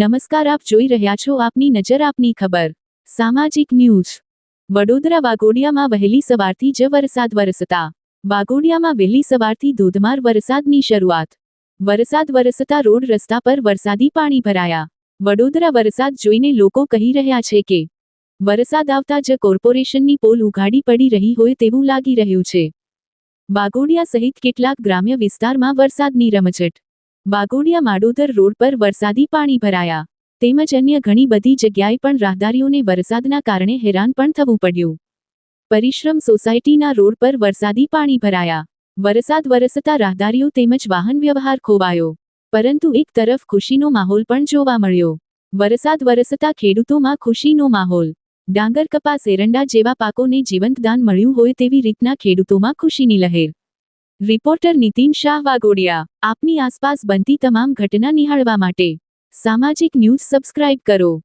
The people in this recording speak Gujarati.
નમસ્કાર, આપ જોઈ રહ્યા છો આપની નજર, આપની ખબર. સામાજિક ન્યૂઝ. વડોદરા વાઘોડિયામાં વહેલી સવારથી જ વરસાદ વરસતા. વાઘોડિયામાં વહેલી સવારથી ધોધમાર વરસાદની શરૂઆત. વરસાદ વરસતા રોડ રસ્તા પર વરસાદી પાણી ભરાયા. વડોદરા વરસાદ જોઈને લોકો કહી રહ્યા છે કે, વરસાદ આવતા જ કોર્પોરેશનની પોલ ઉઘાડી પડી રહી હોય તેવું લાગી રહ્યું છે. વાઘોડિયા સહિત કેટલાક ગ્રામ્ય વિસ્તારમાં વરસાદની રમઝટ વાઘોડિયા માડોદર રોડ પર વરસાદી પાણી ભરાયા. તેમજ અન્ય ઘણી બધી જગ્યાએ પણ રાહદારીઓને વરસાદના કારણે હેરાન પણ થવું પડ્યું. પરિશ્રમ સોસાયટીના રોડ પર વરસાદી પાણી ભરાયા. વરસાદ વરસતા રાહદારીઓ તેમજ વાહન વ્યવહાર ખોવાયો. પરંતુ એક તરફ ખુશીનો માહોલ પણ જોવા મળ્યો. વરસાદ વરસતા ખેડૂતોમાં ખુશીનો માહોલ. ડાંગર કપાસ એરંડા જેવા પાકોને જીવંતદાન મળ્યું હોય તેવી રીતના ખેડૂતોમાં ખુશીની લહેર. રિપોર્ટર નીતિન શાહ વાગોડિયા આપની આસપાસ બનતી તમામ ઘટના નિહાળવા માટે. સામાજિક ન્યૂઝ સબસ્ક્રાઇબ કરો.